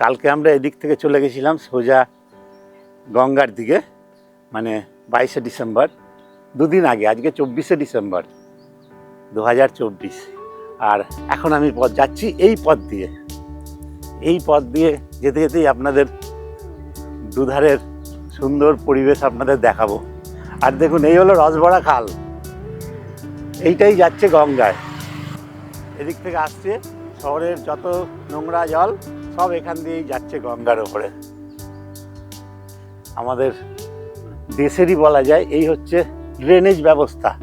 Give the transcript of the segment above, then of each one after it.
কালকে আমরা এদিক থেকে চলে গেছিলাম সোজা গঙ্গার দিকে মানে বাইশে ডিসেম্বর, দুদিন আগে, আজকে চব্বিশে ডিসেম্বর দু হাজার চব্বিশ। আর এখন আমি পথ যাচ্ছি এই পথ দিয়ে। এই পথ দিয়ে যেতে যেতেই আপনাদের দুধারের সুন্দর পরিবেশ আপনাদের দেখাবো। আর দেখুন, এই হলো রসবড়া খাল। এইটাই যাচ্ছে গঙ্গায়। এদিক থেকে আসছে শহরের যত নোংরা জল সব এখান দিয়েই যাচ্ছে গঙ্গার ওপরে। আমাদের দেশেরই বলা যায়, এই হচ্ছে ড্রেনেজ ব্যবস্থা।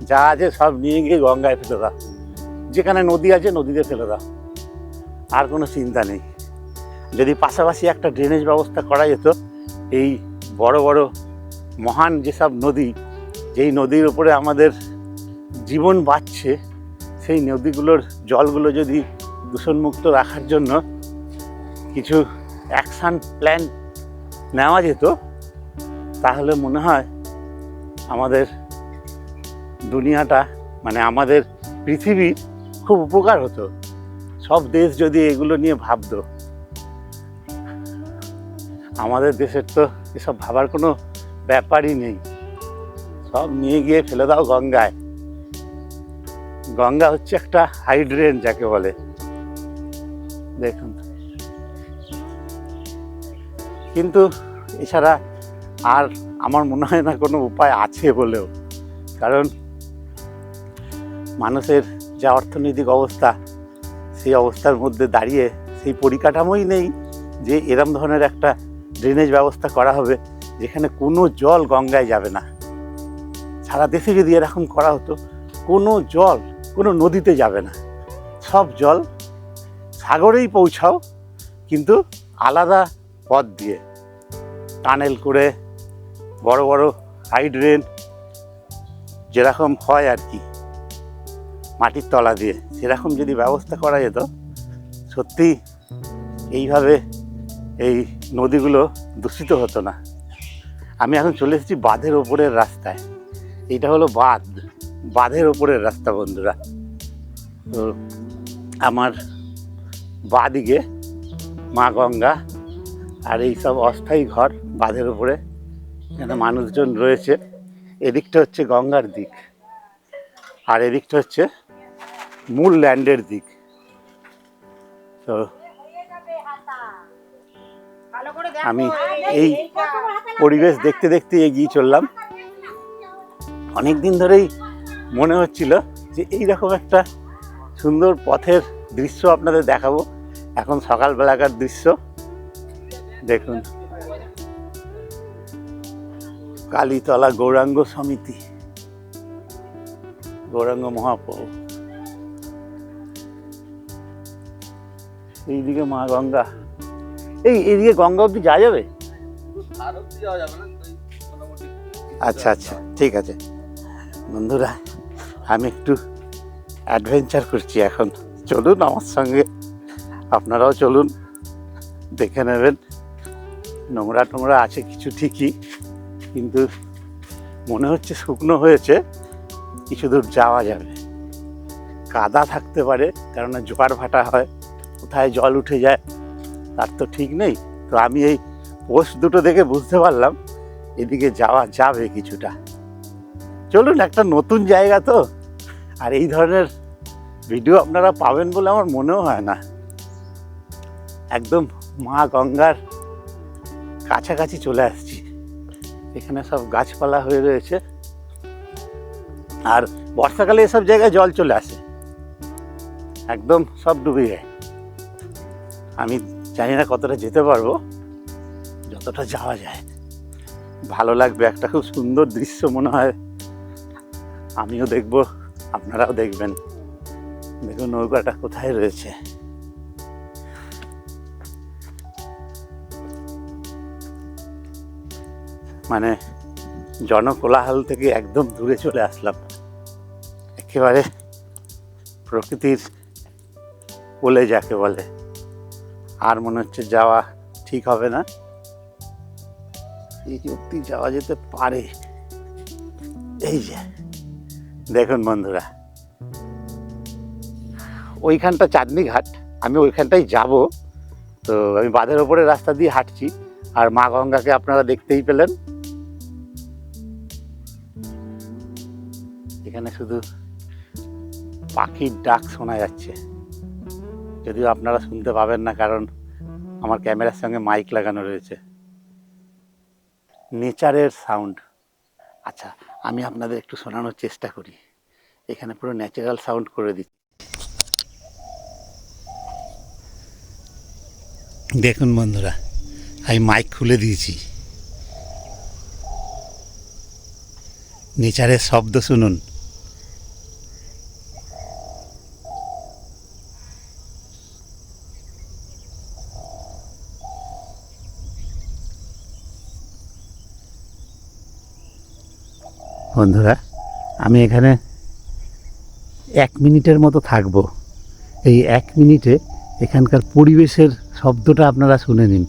যা আছে সব নিয়ে গিয়ে গঙ্গায় ফেলে দাও। যেখানে নদী আছে, নদীতে ফেলে দাও। আর কোনো চিন্তা নেই। যদি পাশাপাশি একটা ড্রেনেজ ব্যবস্থা করা যেত, এই বড় বড় মহান যেসব নদী, যেই নদীর উপরে আমাদের জীবন বাঁচছে, সেই নদীগুলোর জলগুলো যদি দূষণমুক্ত রাখার জন্য কিছু অ্যাকশান প্ল্যান নেওয়া যেত, তাহলে মনে হয় আমাদের দুনিয়াটা মানে আমাদের পৃথিবী খুব উপকার হতো। সব দেশ যদি এগুলো নিয়ে ভাবতো, আমাদের দেশের তো এসব ভাবার কোনো ব্যাপারই নেই। সব নিয়ে গিয়ে ফেলে দাও গঙ্গায়। গঙ্গা হচ্ছে একটা হাইড্রেন যাকে বলে। দেখুন। কিন্তু এছাড়া আর আমার মনে হয় না কোনো উপায় আছে বলেও। কারণ মানুষের যা অর্থনৈতিক অবস্থা, সেই অবস্থার মধ্যে দাঁড়িয়ে সেই পরিকাঠামোই নেই যে এরম ধরনের একটা ড্রেনেজ ব্যবস্থা করা হবে যেখানে কোনো জল গঙ্গায় যাবে না। সারা দেশে যদি এরকম করা হতো, কোনো জল কোনো নদীতে যাবে না। সব জল সাগরেই পৌঁছাও, কিন্তু আলাদা পথ দিয়ে টানেল করে বড় বড় হাইড্রেন যেরকম হয় আর কি, মাটির তলা দিয়ে, সেরকম যদি ব্যবস্থা করা যেত, সত্যি এইভাবে এই নদীগুলো দূষিত হতো না। আমি এখন চলে এসেছি বাঁধের ওপরের রাস্তায়। এইটা হলো বাঁধ। বাঁধের ওপরের রাস্তা, বন্ধুরা। তো আমার বাঁদিকে মা গঙ্গা আর এই সব অস্থায়ী ঘর বাঁধের উপরে এখানে মানুষজন রয়েছে। এদিকটা হচ্ছে গঙ্গার দিক আর এদিকটা হচ্ছে মূল ল্যান্ডের দিক। তো আমি এই পরিবেশ দেখতে দেখতে এগিয়ে চললাম। অনেক দিন ধরেই মনে হচ্ছিল যে এই রকম একটা সুন্দর পথের দৃশ্য আপনাদের দেখাবো। এখন সকালবেলাকার দৃশ্য। দেখুন। কালীতলা গৌরাঙ্গ সমিতি। গৌরাঙ্গ মহাপ্রভু। এইদিকে মা গঙ্গা। এই এইদিকে গঙ্গা অব্দি যাওয়া যাবে? আচ্ছা আচ্ছা ঠিক আছে। বন্ধুরা আমি একটু অ্যাডভেঞ্চার করছি এখন। চলুন আমার সঙ্গে। আপনারাও চলুন দেখে নেবেন। নোংরা টোংরা আছে কিছু ঠিকই, কিন্তু মনে হচ্ছে শুকনো হয়েছে, কিছু দূর যাওয়া যাবে। কাদা থাকতে পারে, কেননা জোয়ার ভাটা হয়, কোথায় জল উঠে যায়, তার তো ঠিক নেই। তো আমি এই পোস্ট দুটো দেখে বুঝতে পারলাম, এদিকে যাওয়া যাবে কিছুটা। চলুন, একটা নতুন জায়গা তো। আর এই ধরনের ভিডিও আপনারা পাবেন বলে আমার মনেও হয় না। একদম মা গঙ্গার কাছাকাছি চলে আসছি। এখানে সব গাছপালা হয়ে রয়েছে। আর বর্ষাকালে এসব জায়গায় জল চলে আসে। একদম সব ডুবে যায়। আমি জানি না কতটা যেতে পারব, যতটা যাওয়া যায়। ভালো লাগবে একটা খুব সুন্দর দৃশ্য মনে হয়। আমিও দেখব, আপনারাও দেখবেন। দেখুন নৌকাটা কোথায় রয়েছে। মানে জনকোলাহল থেকে একদম দূরে চলে আসলাম। একেবারে প্রকৃতির কোলে যাকে বলে। আর মনে হচ্ছে যাওয়া ঠিক হবে না। এই অব্দি যাওয়া যেতে পারে। এই যে, দেখুন বন্ধুরা। ওইখানটা চাঁদনি ঘাট। আমি ওইখানটাই যাব। তো আমি বাঁধের ওপরে রাস্তা দিয়ে হাঁটছি। আর মা গঙ্গাকে আপনারা দেখতেই পেলেন। শুধু পাখির ডাক শোনা যাচ্ছে। যদিও আপনারা শুনতে পাবেন না, কারণ আমার ক্যামেরার সঙ্গে মাইক লাগানো রয়েছে। নেচারের সাউন্ড। আচ্ছা আমি আপনাদের একটু শোনানোর চেষ্টা করি। এখানে পুরো ন্যাচারাল সাউন্ড করে দিচ্ছি। দেখুন বন্ধুরা, আমি মাইক খুলে দিয়েছি। নেচারের শব্দ শুনুন। বন্ধুরা, আমি এখানে এক মিনিটের মতো থাকব। এই এক মিনিটে এখানকার পরিবেশের শব্দটা আপনারা শুনে নিন।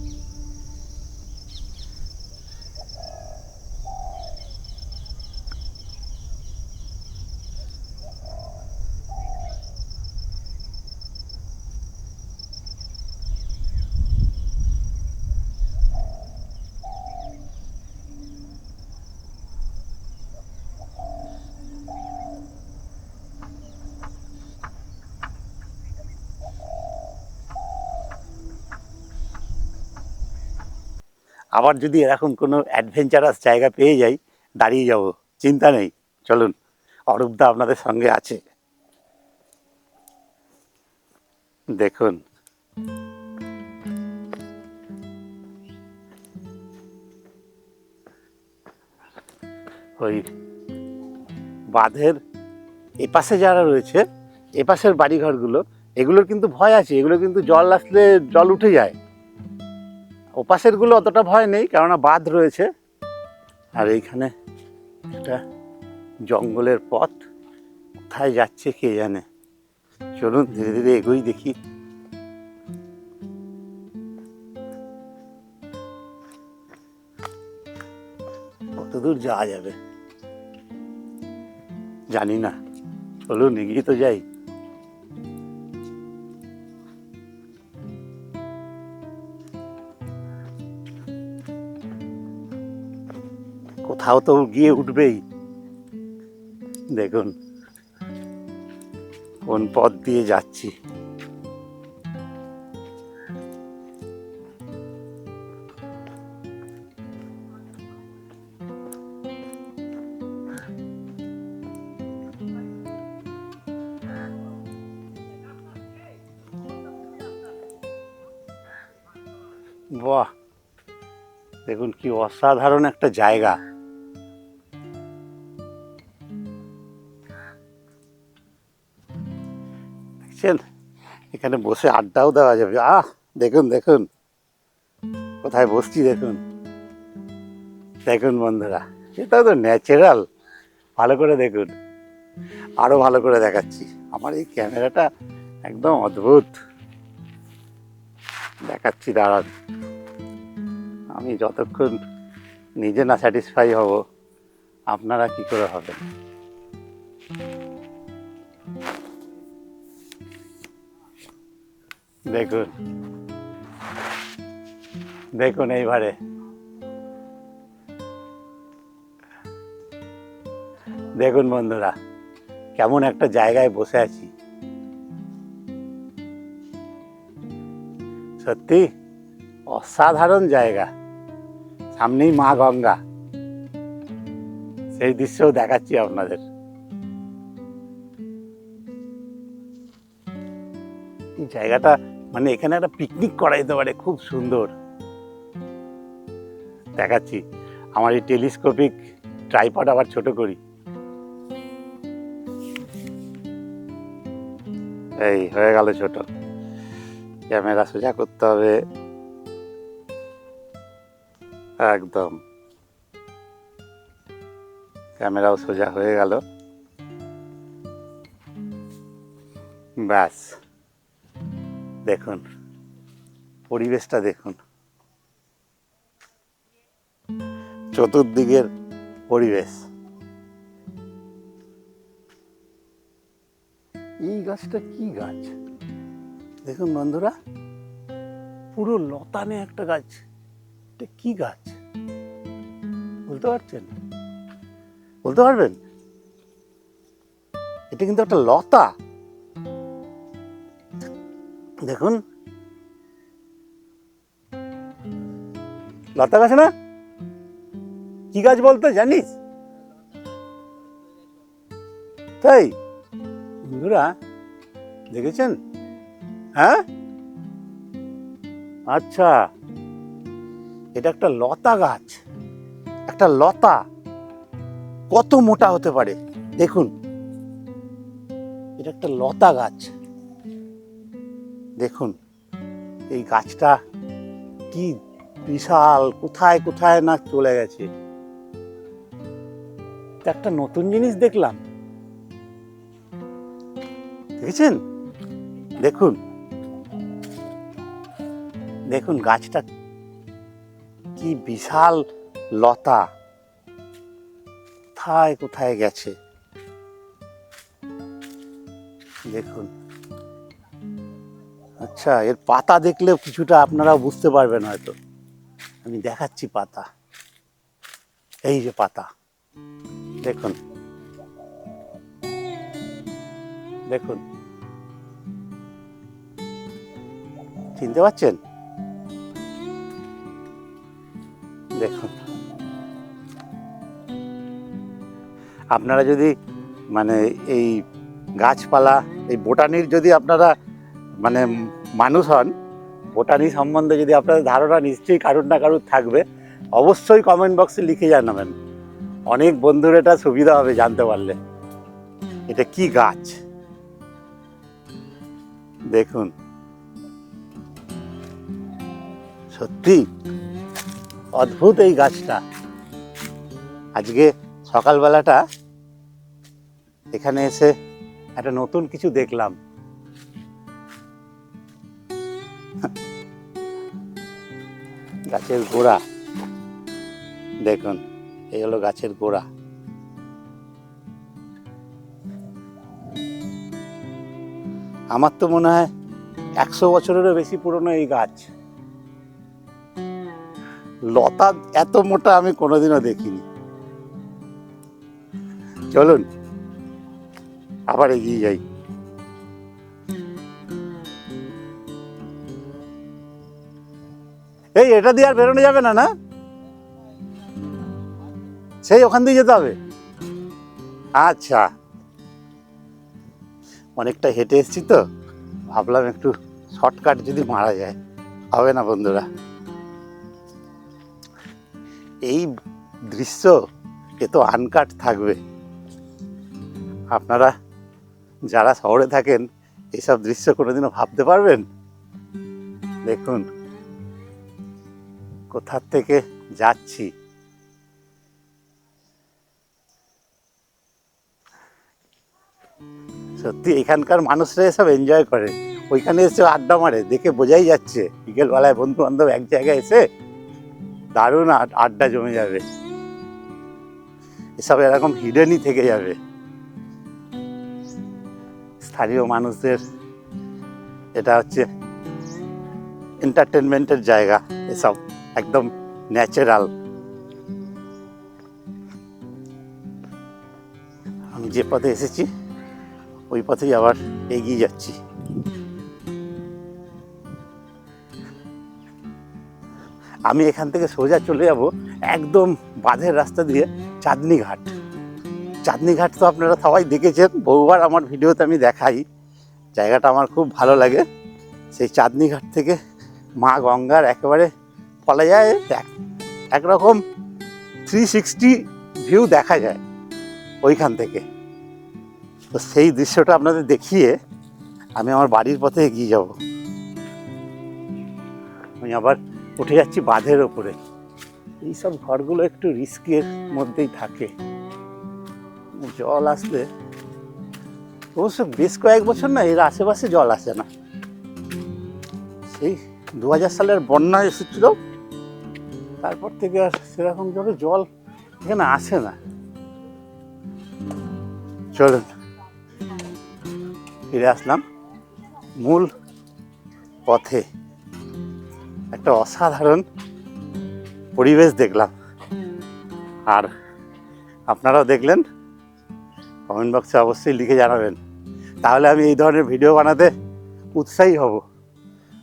আবার যদি এরকম কোনো অ্যাডভেঞ্চারাস জায়গা পেয়ে যাই, দাঁড়িয়ে যাব, চিন্তা নেই। চলুন অরূপদা আপনাদের সঙ্গে আছে। দেখুন। ওই বাঁধের এপাশে যারা রয়েছে, এপাশের বাড়িঘরগুলো, এগুলোর কিন্তু ভয় আছে, এগুলো কিন্তু জল আসলে জল উঠে যায়। ওপাশেরগুলো অতটা ভয় নেই, কেননা বাঁধ রয়েছে। আর এইখানে একটা জঙ্গলের পথ, কোথায় যাচ্ছে কে জানে। চলুন, ধীরে ধীরে এগোই দেখি। কত দূর যাওয়া যাবে? জানি না। চলুন, এগিয়ে তো যাই। কোথাও তো গিয়ে উঠবেই। দেখুন, কোন পথ দিয়ে যাচ্ছি। বাহ, দেখুন কি অসাধারণ একটা জায়গা। দেখছেন? এখানে বসে আড্ডাও দেওয়া যাবে। আহ, দেখুন দেখুন। কোথায় বসছি দেখুন? দেখুন বন্ধুরা এটা তো ন্যাচারাল ভালো করে দেখুন। আরও ভালো করে দেখাচ্ছি। আমার এই ক্যামেরাটা একদম অদ্ভুত। দেখাচ্ছি, দাঁড়ান। আমি যতক্ষণ নিজে না স্যাটিসফাই হব, আপনারা কি করে হবেন? দেখুন। দেখুন এইবারে। দেখুন বন্ধুরা, কেমন একটা জায়গায় বসে আছি। সত্যি অসাধারণ জায়গা। সামনেই মা গঙ্গা। সেই দৃশ্যও দেখাচ্ছি আপনাদের। জায়গাটা মানে এখানে একটা পিকনিক করা যেতে পারে, খুব সুন্দর। দেখাচ্ছি, আমার এই টেলিস্কোপিক ট্রাইপড আবার ছোট করি। এই, হয়ে গেল ছোট। ক্যামেরা সোজা করতে হবে। একদম। ক্যামেরাও সোজা হয়ে গেল। ব্যাস। দেখুন পরিবেশটা দেখুন। চতুর্দিকের পরিবেশ। এই গাছটা কি গাছ? দেখুন বন্ধুরা পুরো লতানে একটা গাছ। এটা কি গাছ? বলতে পারছেন? বলতে পারবেন? এটা কিন্তু একটা লতা। দেখুন। লতা গাছ না? কি গাছ বলতো, জানিস? তাই, বন্ধুরা, দেখেছেন? হ্যাঁ? আচ্ছা এটা একটা লতা গাছ। একটা লতা কত মোটা হতে পারে? দেখুন। এটা একটা লতা গাছ। দেখুন এই গাছটা কি বিশাল কোথায় কোথায় না চলে গেছে। একটা নতুন জিনিস দেখলাম। দেখেছেন? দেখুন। দেখুন গাছটা কি বিশাল লতা। কোথায় কোথায় গেছে? দেখুন। আচ্ছা এর পাতা দেখলেও কিছুটা আপনারা বুঝতে পারবেন হয়তো। আমি দেখাচ্ছি পাতা। এই যে পাতা। দেখুন। দেখুন। চিনতে পারছেন? দেখুন। আপনারা যদি মানে এই গাছপালা, এই বোটানির যদি আপনারা মানে মানুষ হন বোটানি সম্বন্ধে যদি আপনাদের ধারণা নিশ্চয়ই কারুর না কারুর থাকবে, অবশ্যই কমেন্ট বক্সে লিখে জানাবেন। অনেক বন্ধুর এটা সুবিধা হবে জানতে পারলে। এটা কি গাছ? দেখুন। সত্যি? অদ্ভুত এই গাছটা। আজকে সকালবেলাটা এখানে এসে একটা নতুন কিছু দেখলাম। গাছের গোড়া। দেখুন, এই হলো গাছের গোড়া। আমার তো মনে হয় একশো বছরেরও বেশি পুরনো এই গাছ। লতা এত মোটা আমি কোনোদিনও দেখিনি। চলুন, আবার এগিয়ে যাই। এই, এটা দিয়ে আর বেরোনো যাবে না না? সেই ওখান দিয়ে যেতে হবে? আচ্ছা। অনেকটা হেঁটে এসেছি তো, ভাবলাম একটু শর্টকাট যদি মারা যায়, হবে না বন্ধুরা। এই দৃশ্য, এ তো আনকাট থাকবে। আপনারা যারা শহরে থাকেন এইসব দৃশ্য কোনোদিনও ভাবতে পারবেন? দেখুন। কোথার থেকে যাচ্ছি? সত্যি, এখানকার মানুষরা এসব এনজয় করে। ওইখানে এসে আড্ডা মারে, দেখে বোঝাই যাচ্ছে। বিকেলবেলায় বন্ধু বান্ধব এক জায়গায় এসে দারুণ আড্ডা জমে যাবে। এসব এরকম হিডেনই থেকে যাবে। স্থানীয় মানুষদের, এটা হচ্ছে এন্টারটেনমেন্টের জায়গা এসব। একদম ন্যাচারাল আমি যে পথে এসেছি, ওই পথেই আবার এগিয়ে যাচ্ছি। আমি এখান থেকে সোজা চলে যাব একদম বাঁধের রাস্তা দিয়ে চাঁদনি ঘাট চাঁদনি ঘাট তো আপনারা সবাই দেখেছেন, বহুবার আমার ভিডিওতে আমি দেখাই। জায়গাটা আমার খুব ভালো লাগে। সেই চাঁদনি ঘাট থেকে মা গঙ্গার একেবারে বলা যায়, এক- একরকম থ্রি সিক্সটি ভিউ দেখা যায় ওইখান থেকে। তো সেই দৃশ্যটা আপনাদের দেখিয়ে আমি আমার বাড়ির পথে এগিয়ে যাব। আমি আবার উঠে যাচ্ছি বাঁধের ওপরে। এইসব ঘরগুলো একটু রিস্কের মধ্যেই থাকে। জল আসলে অবশ্য বেশ কয়েক বছর না, এর আশেপাশে জল আসে না। সেই দু হাজার সালের বন্যা এসেছিল। তারপর থেকে আর সেরকম ভাবে জল এখানে আসে না। চলুন। ফিরে আসলাম মূল পথে। একটা অসাধারণ পরিবেশ দেখলাম। আর আপনারাও দেখলেন, কমেন্ট বক্সে অবশ্যই লিখে জানাবেন। তাহলে আমি এই ধরনের ভিডিও বানাতে উৎসাহী হব।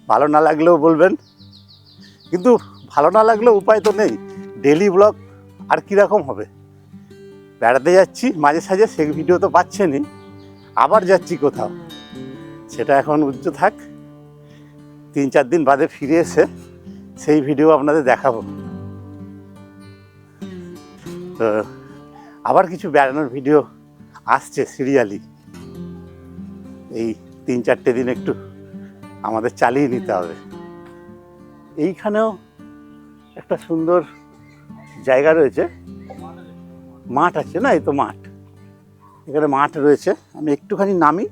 ভালো না লাগলেও বলবেন। কিন্তু ভালো না লাগলে উপায় তো নেই। ডেলি ব্লগ আর কীরকম হবে? বেড়াতে যাচ্ছি, মাঝে সাঝে সেই ভিডিও তো পাচ্ছেনই। আবার যাচ্ছি কোথাও। সেটা এখন উজ্জ্ব থাক। তিন চার দিন বাদে ফিরে এসে সেই ভিডিও আপনাদের দেখাবো। তো, আবার কিছু বেড়ানোর ভিডিও আসছে সিরিয়ালি এই তিন চারটে দিন একটু আমাদের চালিয়ে নিতে হবে। এইখানেও একটা সুন্দর জায়গা রয়েছে। মাঠ আছে না? এই তো মাঠ। এখানে মাঠ রয়েছে। আমি একটুখানি নামি,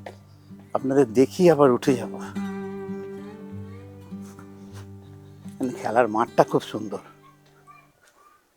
আপনাদের দেখি আবার উঠে যাব। খেলার মাঠটা খুব সুন্দর।